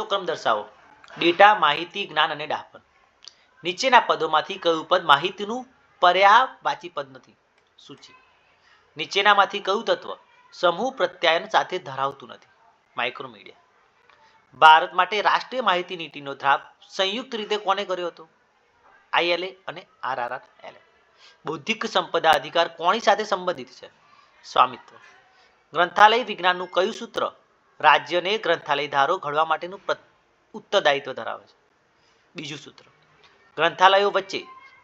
સાચો ક્રમ દર્શાવો. ડેટા, માહિતી, જ્ઞાન અને ડાપણ. નીચેના પદોમાંથી કયું પદ માહિતીનું પર્યાવાચી પદ નથી? સૂચિ નીચેનામાંથી કયું તત્વ સમૂહ પ્રત્યાયન સાથે ધરાવતું નથી? માઇક્રોમીડિયા. ભારત માટે રાષ્ટ્રીય માહિતી નીતિનો ધ્રાપ સંયુક્ત રીતે કોને કર્યો હતો? આઈએલએ અને આરઆરઆરએલએ બૌદ્ધિક સંપદા અધિકાર કોની સાથે સંબંધિત છે? સ્વામિત્વ. ગ્રંથાલય વિજ્ઞાનનું કયું સૂત્ર રાજ્યને ગ્રંથાલય ધારો ઘડવા માટેનું ઉત્તરદાયિત્વ ધરાવે છે. બીજું સૂત્ર. ગ્રંથાલયો વચ્ચે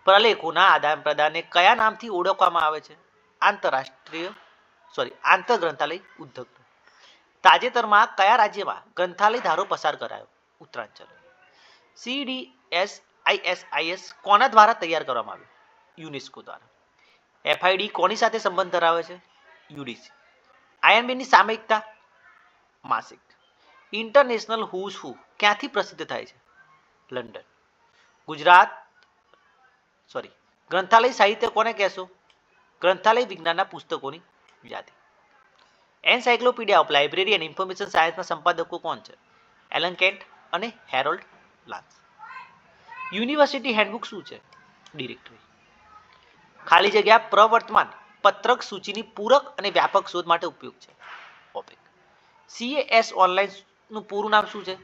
પ્રલેખોના આદાન પ્રદાનને કયા નામથી ઓળખવામાં આવે છે? આંતરરાષ્ટ્રીય સોરી આંતર ગ્રંથાલય ઉદ્યોગ તાજેતરમાં કયા રાજ્યમાં ગ્રંથાલય ધારો પસાર કરાયો? ઉત્તરાંચલ. સીડીએસ આઈએસઆઈએસ કોના દ્વારા તૈયાર કરવામાં આવ્યું? યુનેસ્કો દ્વારા. એફઆઈડી કોની સાથે સંબંધ ધરાવે છે? યુડીસી આઈએનબીની સામયિકતા માસિક. ઇન્ટરનેશનલ હુઝ હુ ક્યાંથી પ્રસિદ્ધ થાય છે? લંડન. ગુજરાત સોરી ગ્રંથાલય સાહિત્ય કોને કહેશો? ગ્રંથાલય વિજ્ઞાનના પુસ્તકોની યાદી encyclopedia of library and information સાયન્સના સંપાદકો કોણ છે? એલન કેન્ટ અને હેરોલ્ડ લાન્સ. યુનિવર્સિટી હેન્ડબુક શું છે? ડિરેક્ટરી. ખાલી જગ્યા પ્રવર્તમાન પત્રક સૂચિની પૂરક અને વ્યાપક શોધ માટે ઉપયોગ છે. ઓપેક સીએએસ ઓનલાઈનનું પૂરું નામ શું છે?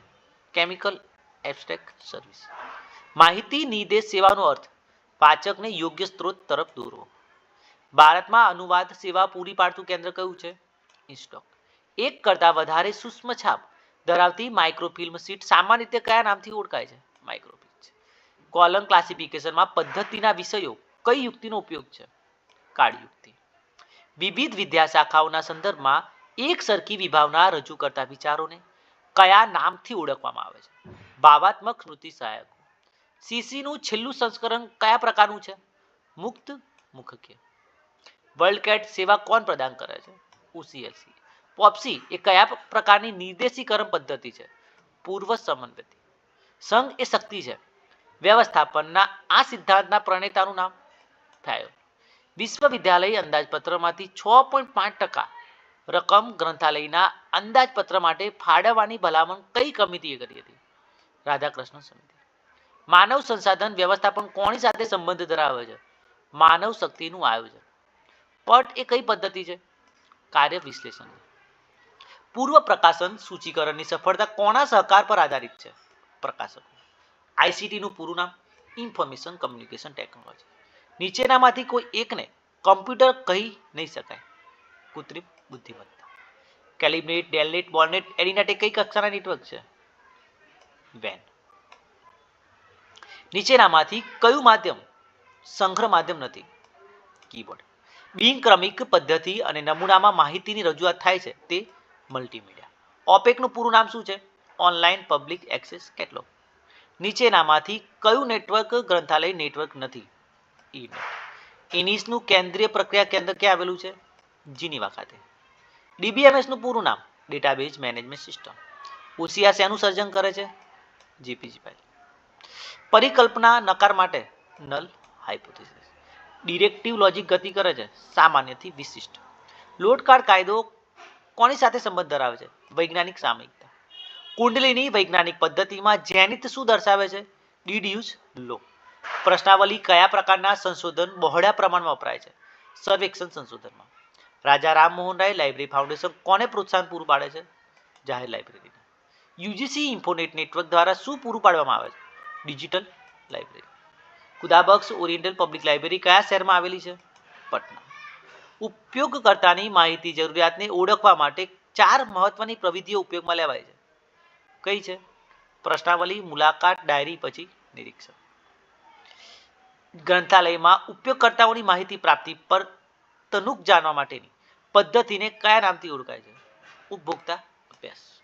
કેમિકલ એબ્સ્ટ્રેક્ટ સર્વિસ માહિતી નિર્દેશ સેવાનો અર્થ, વાચકને યોગ્ય સ્ત્રોત તરફ દોરવો. ભારતમાં અનુવાદ સેવા પૂરી પાડતું કેન્દ્ર કયું છે? ઇન્સ્ટોક એક કરતાં વધારે સૂક્ષ્મ છાપ ધરાવતી માઇક્રોફિલ્મ સીટ સામાન્ય રીતે કયા નામથી ઓળખાય છે? માઇક્રોફિલ્મ કોલમ ક્લાસિફિકેશનમાં પદ્ધતિના વિષયો કઈ યુક્તિનો ઉપયોગ છે? કાળ યુક્તિ વિવિધ વિદ્યાશાખાઓના સંદર્ભમાં એક સરખી વિભાવના રજૂ કરતા વિચારોને કયા નામથી ઓળખવામાં આવે છે? ભાવાત્મક સ્મૃતિ સહાયકો. સીસીનું છેલ્લું સંસ્કરણ કયા પ્રકારનું છે? મુક્ત મુખક્ય. વર્લ્ડ કેટ સેવા કોણ પ્રદાન કરે છે? ઓસીએલસી પોપ્સી એ કયા પ્રકારની નિર્દેશીકરણ પદ્ધતિ છે? પૂર્વ સમન્વતી સંઘ એ શક્તિ છે. વ્યવસ્થાપનના આ સિદ્ધાંતના પ્રણેતાનું નામ થયો. વિશ્વવિદ્યાલય અંદાજપત્રમાંથી છ પોઈન્ટ પાંચ ટકા રકમ ગ્રંથાલયના અંદાજપત્ર માટે ફાળવવાની ભલામણ કઈ કમિટીએ કરી હતી? રાધાકૃષ્ણ સમિતિ. માનવ સંસાધન વ્યવસ્થાપન કોની સાથે સંબંધ ધરાવે છે? માનવ શક્તિનું આયોજન. પટ એ કઈ પદ્ધતિ છે? કાર્ય વિશ્લેષણ પૂર્વ પ્રકાશન સૂચિકરણની સફળતા કોના સહકાર પર આધારિત છે? પ્રકાશકો. આઈસીટીનું પૂરું નામ ઇન્ફોર્મેશન કમ્યુનિકેશન ટેકનોલોજી. નીચેનામાંથી કોઈ એકને કમ્પ્યુટર કહી નહીં શકાય. કૃત્રિમ બુદ્ધિમત્તા. કેલિબ્રેટ ડેલનેટ બોલનેટ એડિનેટ કઈ કક્ષાના નેટવર્ક છે? વેન. નીચેનામાંથી કયું માધ્યમ? સંગ્રહ માધ્યમ નથી. કીબોર્ડ. બિનક્રમિક પદ્ધતિ અને નમૂનામાં માહિતીની રજૂઆત થાય છે તે મલ્ટીમીડિયા. ઓપેકનું પૂરું નામ શું છે? ઓનલાઈન પબ્લિક એક્સેસ કેટલોગ નીચેનામાંથી કયું નેટવર્ક ગ્રંથાલય નેટવર્ક નથી? ઈનેટ ઇનિસનું કેન્દ્રીય પ્રક્રિયા કેન્દ્ર ક્યાં આવેલું છે? જીનીવા ખાતે. ડીબીએમએસનું પૂરું નામ ડેટાબેઝ મેનેજમેન્ટ સિસ્ટમ ઓસીઆર શેનું સર્જન કરે છે? જીપીજી પરિકલ્પના નકાર માટે નલ હાઇપોથેસિસ ડિરેક્ટિવ લોજિક ગતિ કરે છે, સામાન્યથી વિશિષ્ટ. લોડકાર્ડ કાયદો કોની સાથે સંબંધ ધરાવે છે? વૈજ્ઞાનિક સામયિકતા. કુંડલીની વૈજ્ઞાનિક પદ્ધતિમાં જેનિત શું દર્શાવે છે? ડીડ્યુસ લો પ્રશ્નાવલી કયા પ્રકારના સંશોધન બહોળા પ્રમાણમાં વપરાય છે? સર્વેક્ષણ સંશોધનમાં. રાજા રામમોહન રાય લાઇબ્રેરી ફાઉન્ડેશન કોને પ્રોત્સાહન પૂરું પાડે છે? જાહેર લાઇબ્રેરીને યુજીસી ઇન્ફોનેટ નેટવર્ક દ્વારા શું પૂરું પાડવામાં આવે છે? Digital library Khudabakhsh oriental public library કયા શહેરમાં આવેલી છે? પટના. ઉપયોગકર્તાની માહિતી જરૂરિયાતને ઓળખવા માટે ચાર મહત્વની પ્રવિધિઓ ઉપયોગમાં લેવાય છે. કઈ છે? પ્રશ્નાવલી, મુલાકાત, ડાયરી, પછી નિરીક્ષણ. ગ્રંથાલયમાં ઉપયોગકર્તાઓની માહિતી પ્રાપ્તિ પર તનુક જાણવા માટેની. પદ્ધતિને કયા નામથી ઓળખાય છે? ઉપભોક્તા અભ્યાસ.